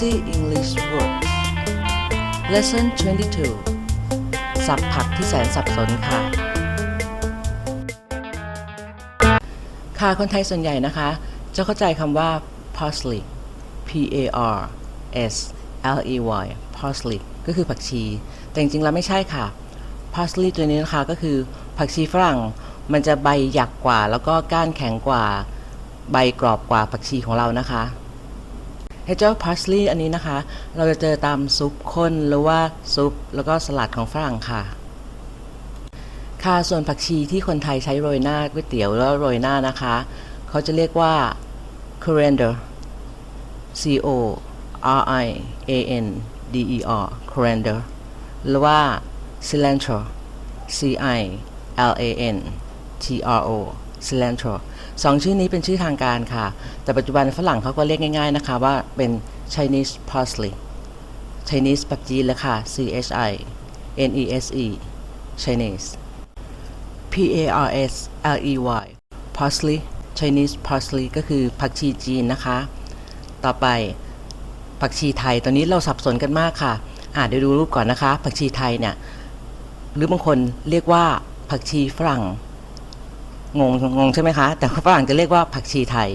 Easy English Words Lesson 22 สับผักที่แสนสับสนค่ะ ค่ะคนไทยส่วนใหญ่นะคะ จะเข้าใจคำว่า parsley p a r s l e y parsley ก็คือผักชี แต่จริงๆแล้วไม่ใช่ค่ะ parsley ตัวนี้นะคะก็คือผักชีฝรั่ง มันจะใบหยักกว่า แล้วก็ก้านแข็งกว่า ใบกรอบกว่าผักชีของเรานะคะ เจ้า parsley อันนี้นะคะ เราจะเจอตามซุปข้นหรือว่าซุปแล้วก็สลัดของฝรั่งค่ะ ค่ะส่วนผักชีที่คนไทยใช้โรยหน้าก๋วยเตี๋ยวแล้วโรยหน้านะคะ เขาจะเรียกว่า coriander c o r i a n d e r coriander หรือว่า cilantro c i l a n t r o cilantro สองชื่อนี้เป็นชื่อทางการค่ะ แต่ปัจจุบันฝรั่งเขาก็เรียกง่าย ๆนะคะว่าเป็น Chinese parsley Chinese แบบจีนเลยค่ะ C H I N E S E Chinese P A R S L E Y parsley Chinese parsley ก็คือผักชีจีนนะคะ ต่อไปผักชีไทย ตอนนี้เราสับสนกันมากค่ะ อ่าเดี๋ยวดูรูปก่อนนะคะ ผักชีไทยเนี่ย หรือบางคนเรียกว่าผักชีฝรั่ง งงงงใช่ไหมคะ แต่ฝรั่งจะเรียกว่าผักชีไทย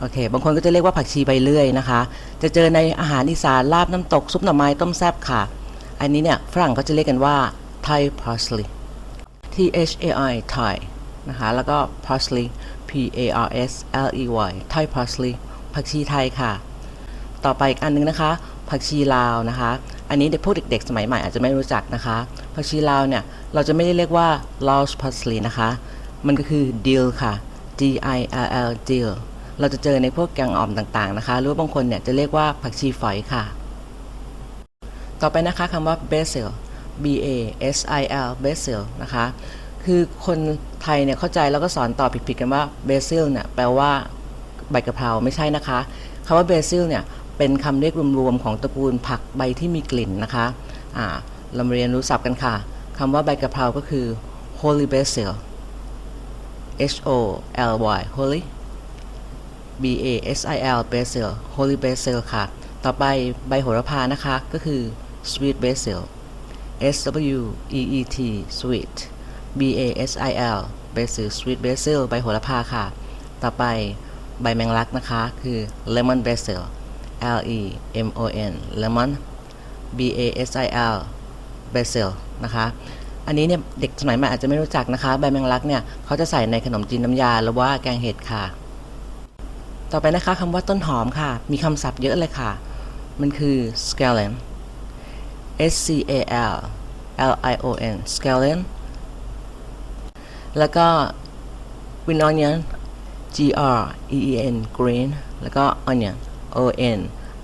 โอเค บางคนก็จะเรียกว่าผักชีใบเลื่อยนะคะ จะเจอในอาหารอีสานลาบน้ำตก ซุปหน่อไม้ต้มแซ่บค่ะ อันนี้เนี่ยฝรั่งก็จะเรียกกันว่า Thai parsley T H A I Thai นะคะ แล้วก็ parsley P A R S L E Y Thai parsley ผักชีไทยค่ะ ต่อไปอีกอันนึงนะคะ ผักชีลาวนะคะ อันนี้เด็กพวกเด็กๆ สมัยใหม่อาจจะไม่รู้จักนะคะ ผักชีลาวเนี่ย เราจะไม่ได้เรียกว่า Laos parsley นะคะ มันก็คือ dill ค่ะ D I L L dill เราจะเจอในพวกแกงอ่อมต่างๆนะคะ หรือว่าบางคนเนี่ยจะเรียกว่าผักชีฝอยค่ะ ต่อไปนะคะคำว่า basil B A S I L basil นะคะ คือคนไทยเนี่ยเข้าใจแล้วก็สอนต่อผิดๆกันว่า basil เนี่ยแปลว่าใบกะเพราไม่ใช่นะคะคำว่า basil เนี่ยเป็นคำเรียกรวมๆของตระกูลผักใบที่มีกลิ่นนะคะอ่าเรามาเรียนรู้ศัพท์กันค่ะคำว่าใบกะเพราก็คือ holy basil H O L Y holy B A S I L basil holy basil ค่ะ ต่อไปใบโหระพานะคะ ก็คือ sweet basil S W E E T sweet B A S I L basil sweet basil ใบโหระพาค่ะ ต่อไปใบแมงลักนะคะ คือ lemon basil L E M O N lemon B A S I L basil นะคะ อันนี้เนี่ยเด็กสมัยใหม่อาจจะไม่รู้จักนะคะ ใบแมงลักเนี่ยเขาจะใส่ในขนมจีนน้ำยาหรือว่าแกงเห็ดค่ะ ต่อไปนะคะคำว่าต้นหอมค่ะ มีคำศัพท์เยอะเลยค่ะ มันคือ scallion S C A L L I O N scallion แล้วก็ green onion G R E E N green แล้วก็ onion O N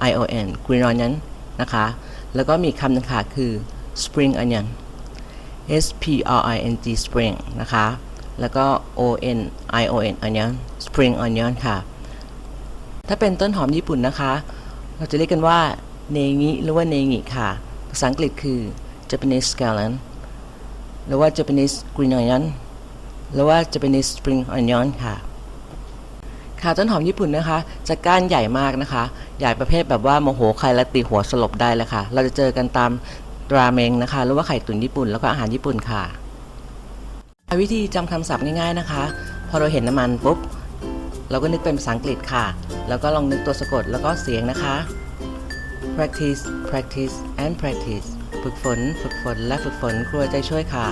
I O N green onion นะคะ แล้วก็มีคำหนึงค่ะคือ spring onion S P R I N G spring นะคะ แล้วก็ O N I O N onion spring onion ค่ะ ถ้าเป็นต้นหอมญี่ปุ่นนะคะ เราจะเรียกกันว่าเนงิหรือว่าเนงิค่ะ ภาษาอังกฤษคือ Japanese scallion หรือว่า Japanese green onion หรือว่า Japanese spring onion ค่ะ ค่ะต้นหอมญี่ปุ่นนะคะ จะก้านใหญ่มากนะคะ ใหญ่ประเภทแบบว่าโมโหใครและตีหัวสลบได้เลยค่ะ เราจะเจอกันตาม ราเมงนะคะหรือว่าไข่ตุ๋นญี่ปุ่นแล้วก็อาหารญี่ปุ่นค่ะ วิธีจำคำศัพท์ง่ายๆนะคะ พอเราเห็นน้ำมันปุ๊บเราก็นึกเป็นภาษาอังกฤษค่ะ แล้วก็ลองนึกตัวสะกดแล้วก็เสียงนะคะ practice practice and practice ฝึกฝน ฝึกฝน และฝึกฝนครัวใจช่วยค่ะ